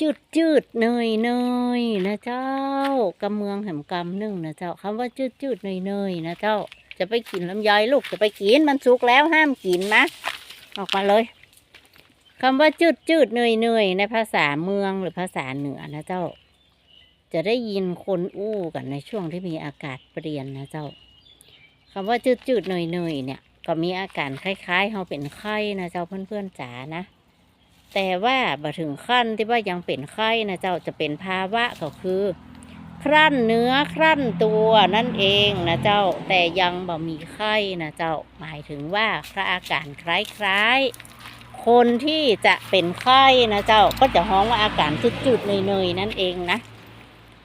จืดจืดเนยเนยนะเจ้ากำเมืองแห่งกำหนึ่งนะเจ้าคำว่าจืดจืดเนยเนยนะเจ้าจะไปกินลำไยลูกจะไปกินมันสุกแล้วห้ามกินนะออกมาเลยคำว่าจืดจืดเนยเนยในภาษาเมืองหรือภาษาเหนือนะเจ้า จะได้ยินคนอู้กันในช่วงที่มีอากาศเปลี่ยนนะเจ้าคำว่าจืดจืดเนยเนยเนี่ย ก็มีอาการคล้ายๆเราเป็นไข้นะเจ้าเพื่อนๆจ๋านะ แต่ว่าบ่ถึงขั้นที่ว่ายังเป็นไข้นะเจ้าจะเป็นภาวะก็คือ ครั่นเนื้อครั่นตัวนั่นเองนะเจ้าแต่ยังบ่มีไข้นะเจ้าหมายถึงว่าถ้าอาการคล้ายๆ คนที่จะเป็นไข้นะเจ้าก็จะฮ้องว่าอาการจุดๆเนยๆนั่นเองนะ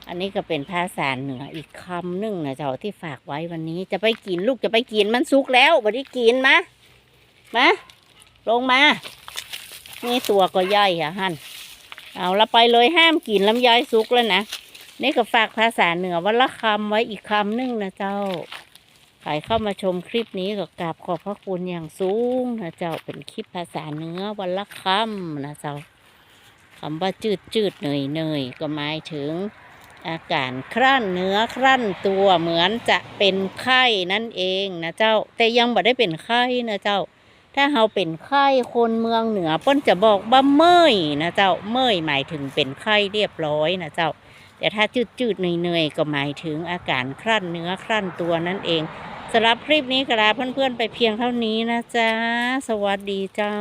อันนี้ก็เป็นภาษาเหนืออีกคำหนึ่งนะเจ้าที่ฝากไว้วันนี้จะไปกินลูกจะไปกินมันสุกแล้วบ่ได้กินมะมาลงมา นี่ตัวก็ใหญ่ะฮันเอาละไปเลยห้ามกินลำไยสุกแล้วนะนี่ก็ฝากภาษาเหนือวันละคำไว้อีกคำหนึ่งนะเจ้าใครเข้ามาชมคลิปนี้ก็กราบขอบพระคุณอย่างสูงนะเจ้าเป็นคลิปภาษาเหนือวันละคำนะเจ้าคำว่าจืดจืดเหนื่อยเหนื่อยก็หมายถึง อาการครั่นเนื้อครั่นตัวเหมือนจะเป็นไข้นั่นเองนะเจ้า แต่ยังบ่ได้เป็นไข้นะเจ้า ถ้าเราเป็นไข้คนเมืองเหนือเปิ้นจะบอกว่าเมยนะเจ้าเมยหมายถึงเป็นไข้เรียบร้อยนะเจ้า แต่ถ้าจืดๆเหนื่อยๆก็หมายถึงอาการครั่นเนื้อครั่นตัวนั่นเองสำหรับคลิปนี้กระลาเพื่อนๆไปเพียงเท่านี้นะจ๊ะ สวัสดีเจ้า